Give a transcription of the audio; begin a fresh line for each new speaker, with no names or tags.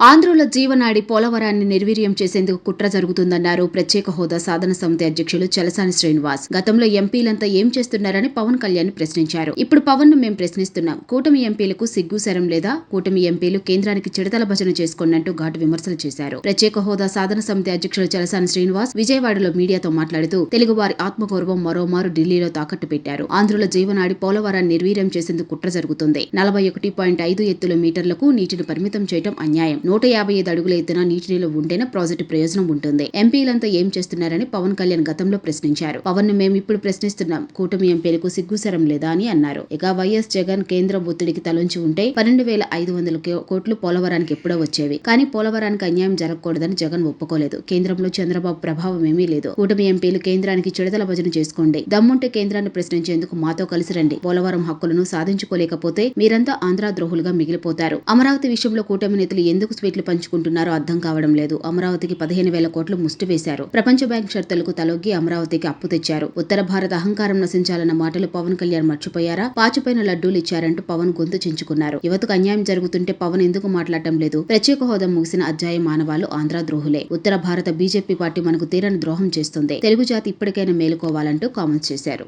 ఆంధ్రుల జీవనాడి పోలవరాన్ని నిర్వీర్యం చేసేందుకు కుట్ర జరుగుతుందన్నారు ప్రత్యేక హోదా సాధన సమితి అధ్యక్షులు చలసాని శ్రీనివాస్. గతంలో ఎంపీలంతా ఏం చేస్తున్నారని పవన్ కళ్యాణ్ ప్రశ్నించారు. ఇప్పుడు పవన్ను మేము ప్రశ్నిస్తున్నాం. కూటమి ఎంపీలకు సిగ్గుశరం లేదా? కూటమి ఎంపీలు కేంద్రానికి చిడతల భజన చేసుకున్నట్టు ఘాటు విమర్శలు చేశారు. ప్రత్యేక హోదా సాధన సమితి అధ్యక్షులు చలసాని శ్రీనివాస్ విజయవాడలో మీడియాతో మాట్లాడుతూ తెలుగువారి ఆత్మగౌరవం మరోమారు ఢిల్లీలో తాకట్టు పెట్టారు. ఆంధ్రుల జీవనాడి పోలవరాన్ని నిర్వీర్యం చేసేందుకు కుట్ర జరుగుతుంది. నలభై ఒకటి పాయింట్ ఐదు ఎత్తుల మీటర్లకు నీటిని పరిమితం చేయడం అన్యాయం. నూట యాభై ఐదు అడుగుల ఎత్తున నీటి నిలువ ఉంటేనే ప్రాజెక్టు ప్రయోజనం ఉంటుంది. ఎంపీలంతా ఏం చేస్తున్నారని పవన్ కళ్యాణ్ గతంలో ప్రశ్నించారు. పవన్ను మేము ఇప్పుడు ప్రశ్నిస్తున్నాం. కూటమి ఎంపీలకు సిగ్గుసరం లేదా అని అన్నారు. ఇక వైఎస్ జగన్ కేంద్రం ఒత్తిడికి తలంచి ఉంటే పన్నెండు వేల ఐదు వందల కోట్లు పోలవరానికి ఎప్పుడో వచ్చేవి. కానీ పోలవరానికి అన్యాయం జరగకూడదని జగన్ ఒప్పుకోలేదు. కేంద్రంలో చంద్రబాబు ప్రభావం ఏమీ లేదు. కూటమి ఎంపీలు కేంద్రానికి చిడతల భజన చేసుకోండి. దమ్ముంటే కేంద్రాన్ని ప్రశ్నించేందుకు మాతో కలిసి రండి. పోలవరం హక్కులను సాధించుకోలేకపోతే మీరంతా ఆంధ్ర ద్రోహులుగా మిగిలిపోతారు. అమరావతి విషయంలో కూటమి నేతలు ఎందుకు స్వీట్లు పంచుకుంటున్నారో అర్థం కావడం లేదు. అమరావతికి పదిహేను వేల కోట్లు ముష్టి వేశారు. ప్రపంచ బ్యాంక్ షర్తులకు తలొగ్గి అమరావతికి అప్పు తెచ్చారు. ఉత్తర భారత అహంకారం నశించాలన్న మాటలు పవన్ కళ్యాణ్ మర్చిపోయారా? పాచిపోయిన లడ్డూలు ఇచ్చారంటూ పవన్ గొంతు చించుకున్నారు. యువతకు అన్యాయం జరుగుతుంటే పవన్ ఎందుకు మాట్లాడటం లేదు? ప్రత్యేక హోదా ముగిసిన అధ్యాయ మానవాలు ఆంధ్ర ద్రోహులే. ఉత్తర భారత బీజేపీ పార్టీ మనకు తీరని ద్రోహం చేస్తుంది. తెలుగు జాతి ఇప్పటికైనా మేలుకోవాలంటూ కామెంట్స్ చేశారు.